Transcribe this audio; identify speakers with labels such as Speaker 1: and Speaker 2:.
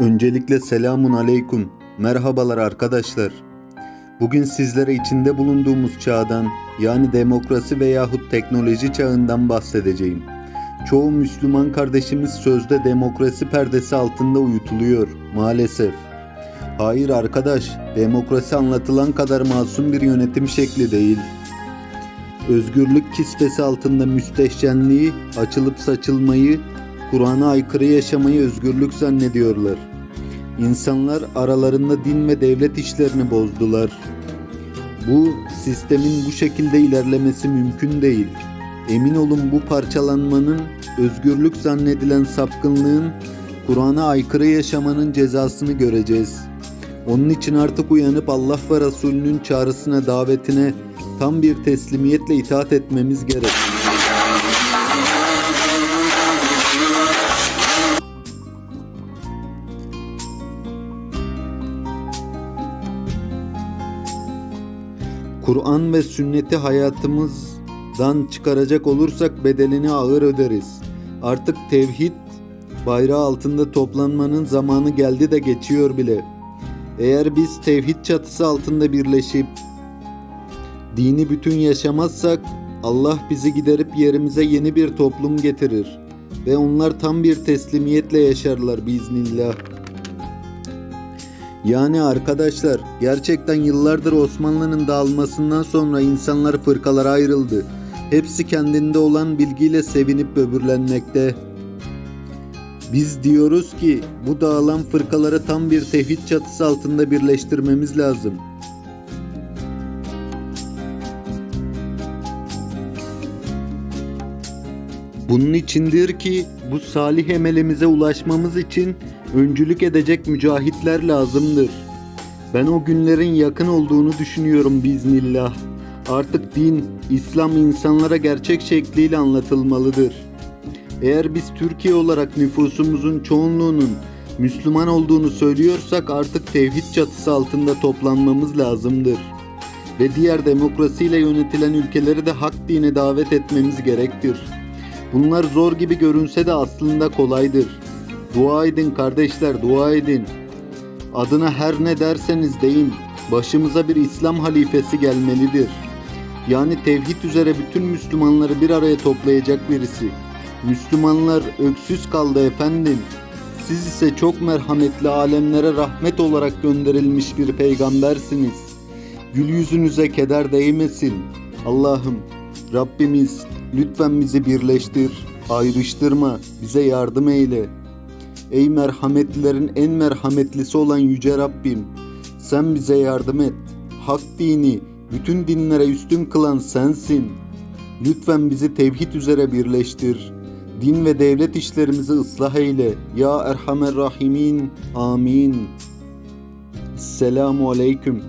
Speaker 1: Öncelikle selamun aleyküm. Merhabalar arkadaşlar. Bugün sizlere içinde bulunduğumuz çağdan yani demokrasi veyahut teknoloji çağından bahsedeceğim. Çoğu Müslüman kardeşimiz sözde demokrasi perdesi altında uyutuluyor maalesef. Hayır arkadaş, demokrasi anlatılan kadar masum bir yönetim şekli değil. Özgürlük kisvesi altında müstehcenliği, açılıp saçılmayı, Kur'an'a aykırı yaşamayı özgürlük zannediyorlar. İnsanlar aralarında din ve devlet işlerini bozdular. Bu sistemin bu şekilde ilerlemesi mümkün değil. Emin olun bu parçalanmanın, özgürlük zannedilen sapkınlığın, Kur'an'a aykırı yaşamanın cezasını göreceğiz. Onun için artık uyanıp Allah ve Resulünün çağrısına, davetine tam bir teslimiyetle itaat etmemiz gerek. Kur'an ve sünneti hayatımızdan çıkaracak olursak bedelini ağır öderiz. Artık tevhid bayrağı altında toplanmanın zamanı geldi de geçiyor bile. Eğer biz tevhid çatısı altında birleşip dini bütün yaşamazsak Allah bizi giderip yerimize yeni bir toplum getirir ve onlar tam bir teslimiyetle yaşarlar biiznillah. Yani arkadaşlar gerçekten yıllardır Osmanlı'nın dağılmasından sonra insanlar fırkalara ayrıldı. Hepsi kendinde olan bilgiyle sevinip böbürlenmekte. Biz diyoruz ki bu dağılan fırkaları tam bir tevhid çatısı altında birleştirmemiz lazım. Bunun içindir ki bu salih emelimize ulaşmamız için öncülük edecek mücahitler lazımdır. Ben o günlerin yakın olduğunu düşünüyorum biiznillah. Artık din, İslam insanlara gerçek şekliyle anlatılmalıdır. Eğer biz Türkiye olarak nüfusumuzun çoğunluğunun Müslüman olduğunu söylüyorsak artık tevhid çatısı altında toplanmamız lazımdır. Ve diğer demokrasiyle yönetilen ülkeleri de hak dine davet etmemiz gerektir. Bunlar zor gibi görünse de aslında kolaydır. Dua edin kardeşler, dua edin. Adına her ne derseniz deyin, başımıza bir İslam halifesi gelmelidir. Yani tevhid üzere bütün Müslümanları bir araya toplayacak birisi. Müslümanlar öksüz kaldı efendim. Siz ise çok merhametli alemlere rahmet olarak gönderilmiş bir peygambersiniz. Gül yüzünüze keder değmesin. Allah'ım, Rabbimiz lütfen bizi birleştir, ayrıştırma, bize yardım eyle. Ey merhametlilerin en merhametlisi olan Yüce Rabbim, sen bize yardım et. Hak dini, bütün dinlere üstün kılan sensin. Lütfen bizi tevhid üzere birleştir. Din ve devlet işlerimizi ıslah eyle. Ya Erhamer Rahimin. Amin. Selamu Aleyküm.